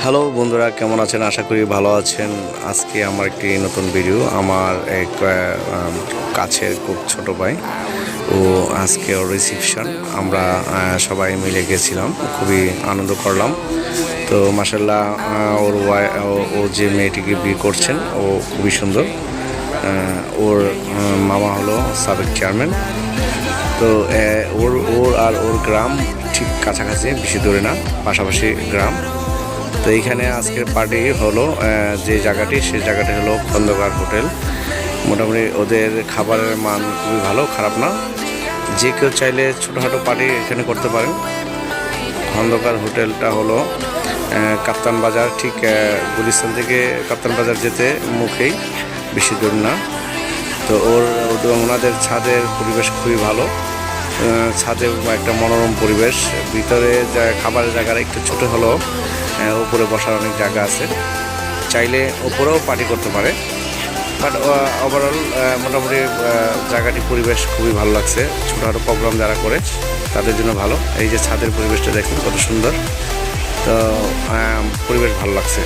Hello বন্ধুরা, কেমন আছেন? আশা করি ভালো আছেন। আজকে আমার একটি নতুন ভিডিও আমার এক কাছের খুব ছোট ভাই। ও আজকে ওর রিসিপশন আমরা সবাই মিলে গেছিলাম। খুবই আনন্দ করলাম। তো মাসাল্লাহ ওর ওয়াই- ও যে মেয়েটিকে বিয়ে করছেন, ও খুবই সুন্দর। ওর মামা হলো সাবেক চেয়ারম্যান তো ওর ওর আর ওর গ্রাম ঠিক কাছাকাছি, বেশি দূরে না, পাশাপাশি গ্রাম। তো এইখানে আজকের পার্টি হলো যে জায়গাটি, সেই জায়গাটি হলো খন্দকার হোটেল। মোটামুটি ওদের খাবারের মান খুবই ভালো, খারাপ না। যে কেউ চাইলে ছোটোখাটো পার্টি এখানে করতে পারেন। খন্দকার হোটেলটা হলো কাপ্তান বাজার, ঠিক গুলিস্তান থেকে কাপ্তান বাজার যেতে মুখেই, বেশি দূর না। তো ওর ওনাদের ছাদের পরিবেশ খুবই ভালো। ছাদে একটা মনোরম পরিবেশ। ভিতরে যা, খাবারের জায়গাটা একটু ছোট হলেও উপরে বসার অনেক জায়গা আছে। চাইলে ওপরেও পার্টি করতে পারে। বাট ওভারঅল মোটামুটি জায়গাটি পরিবেশ খুবই ভালো লাগছে। ছোটোখাটো প্রোগ্রাম যারা করে, তাদের জন্য ভালো। এই যে ছাদের পরিবেশটা দেখুন, কত সুন্দর। তো পরিবেশ ভালো লাগছে।